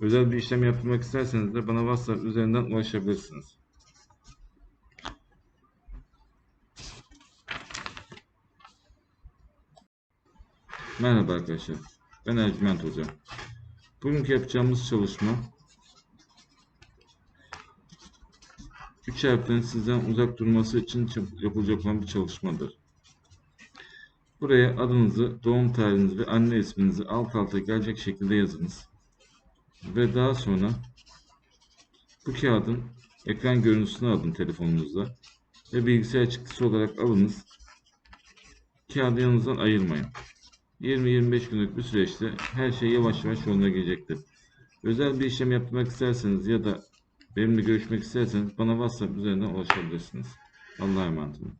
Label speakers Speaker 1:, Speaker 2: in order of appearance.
Speaker 1: özel bir işlem yaptırmak isterseniz de bana WhatsApp üzerinden ulaşabilirsiniz. Merhaba arkadaşlar. Ben Ercüment Hoca. Bugünkü yapacağımız çalışma 3 harflerin sizden uzak durması için yapılacak olan bir çalışmadır. Buraya adınızı, doğum tarihinizi ve anne isminizi alt alta gelecek şekilde yazınız. Ve daha sonra bu kağıdın ekran görüntüsünü alın telefonunuzda ve bilgisayar çıktısı olarak alınız. Kağıdı yanınızdan ayırmayın. 20-25 günlük bir süreçte her şey yavaş yavaş yoluna girecektir. Özel bir işlem yapmak isterseniz ya da benimle görüşmek isterseniz bana WhatsApp üzerinden ulaşabilirsiniz. Allah'a emanet olun.